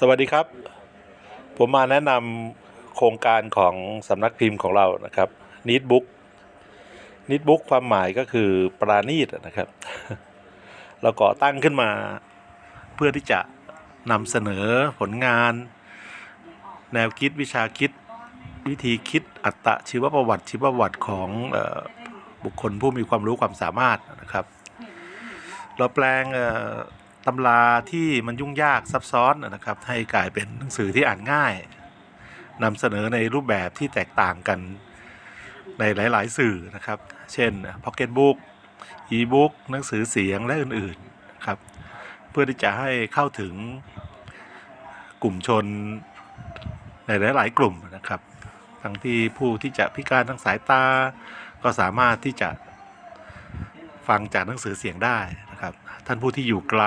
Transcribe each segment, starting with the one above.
สวัสดีครับ ผมมาแนะนำโครงการของสำนักพิมพ์ของเรานะครับนิดบุ๊กนิดบุ๊กความหมายก็คือปราณีตนะครับ เราก่อตั้งขึ้นมาเพื่อที่จะนำเสนอผลงาน แนวคิดวิชาคิด วิธีคิดอัตชีวประวัติ ชีวประวัติของบุคคลผู้มีความรู้ความสามารถนะครับ เราแปลง ตำราที่มันยุ่งยากซับซ้อนนะครับ ให้กลายเป็นหนังสือที่อ่านง่ายนำเสนอในรูปแบบที่แตกต่างกันในหลาย ๆ สื่อนะครับ เช่น Pocket Book E-book หนังสือเสียงและอื่น ๆ ครับ เพื่อที่จะให้เข้าถึงกลุ่มชนในหลาย ๆ กลุ่มนะครับ ทั้งที่ผู้ที่จะพิการทางสายตา ก็สามารถที่จะฟังจากหนังสือเสียงได้ นะครับ ท่านผู้ที่อยู่ไกล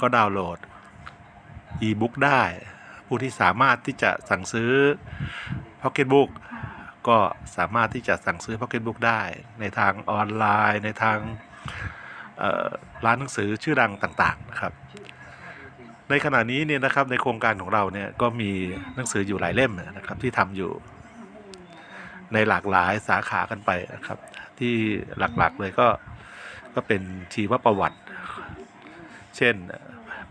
ก็ดาวน์โหลด e-book ได้ ผู้ที่สามารถที่จะสั่งซื้อ Pocket Book ก็สามารถที่จะสั่งซื้อ Pocket Book ได้ ในทางออนไลน์ ในทางร้านหนังสือชื่อดังต่างๆนะครับในขณะนี้เนี่ยนะครับในโครงการของเราเนี่ยก็มีหนังสืออยู่หลายเล่มนะครับที่ทำอยู่ ในหลากหลายสาขากันไปนะครับ ที่หลักๆเลยก็ ก็เป็นชีวประวัติ เช่น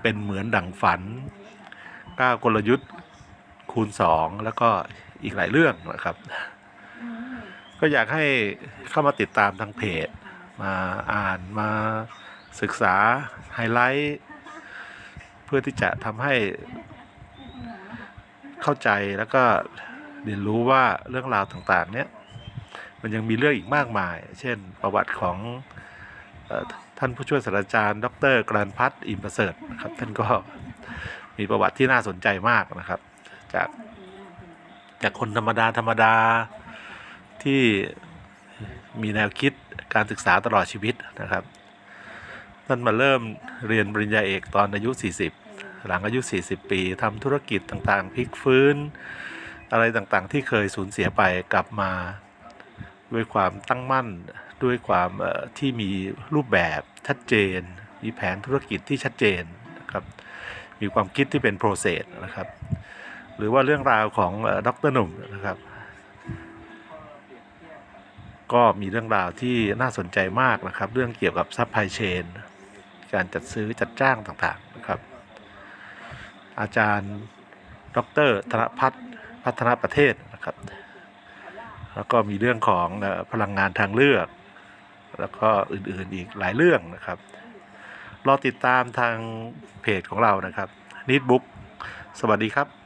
เป็นเหมือนดั่งฝันก้ากลยุทธ์คูณสองแล้วก็อีกหลายเรื่องนะครับ ก็อยากให้เข้ามาติดตามทางเพจ มาอ่านมาศึกษาไฮไลท์เพื่อที่จะทำให้เข้าใจแล้วก็เรียนรู้ว่าเรื่องราวต่างๆ เนี้ยมันยังมีเรื่องอีกมากมาย เช่นประวัติของ ท่านผู้ช่วยศาสตราจารย์ ดรกรันพัฒน์อิมประเสริฐนะครับท่านก็มีประวัติที่น่าสนใจมากนะครับ จากจากคนธรรมดาธรรมดาที่มีแนวคิดการศึกษาตลอดชีวิตนะครับท่านมาเริ่มเรียนปริญญาเอกตอนอายุ 40 หลังอายุ 40 ปีทำธุรกิจต่างๆพลิกฟื้น อะไรต่างๆ ที่เคยสูญเสียไปกลับมาด้วยความตั้งมั่น ด้วยความที่มีรูปแบบชัดเจน มีแผนธุรกิจที่ชัดเจนนะครับมีความคิดที่เป็นโปรเซสนะครับ หรือว่าเรื่องราวของเอ่อดรหนุ่มนะครับ ก็มีเรื่องราวที่น่าสนใจมากนะครับ เรื่องเกี่ยวกับซัพพลายเชนการจัดซื้อจัดจ้างต่างๆนะครับ อาจารย์ดรธนพัฒน์พัฒนาประเทศนะครับ แล้วก็มีเรื่องของพลังงานทางเลือก แล้วก็อื่นๆอีกหลายเรื่องนะครับ รอติดตามทางเพจของเรานะครับนิดบุ๊กสวัสดีครับ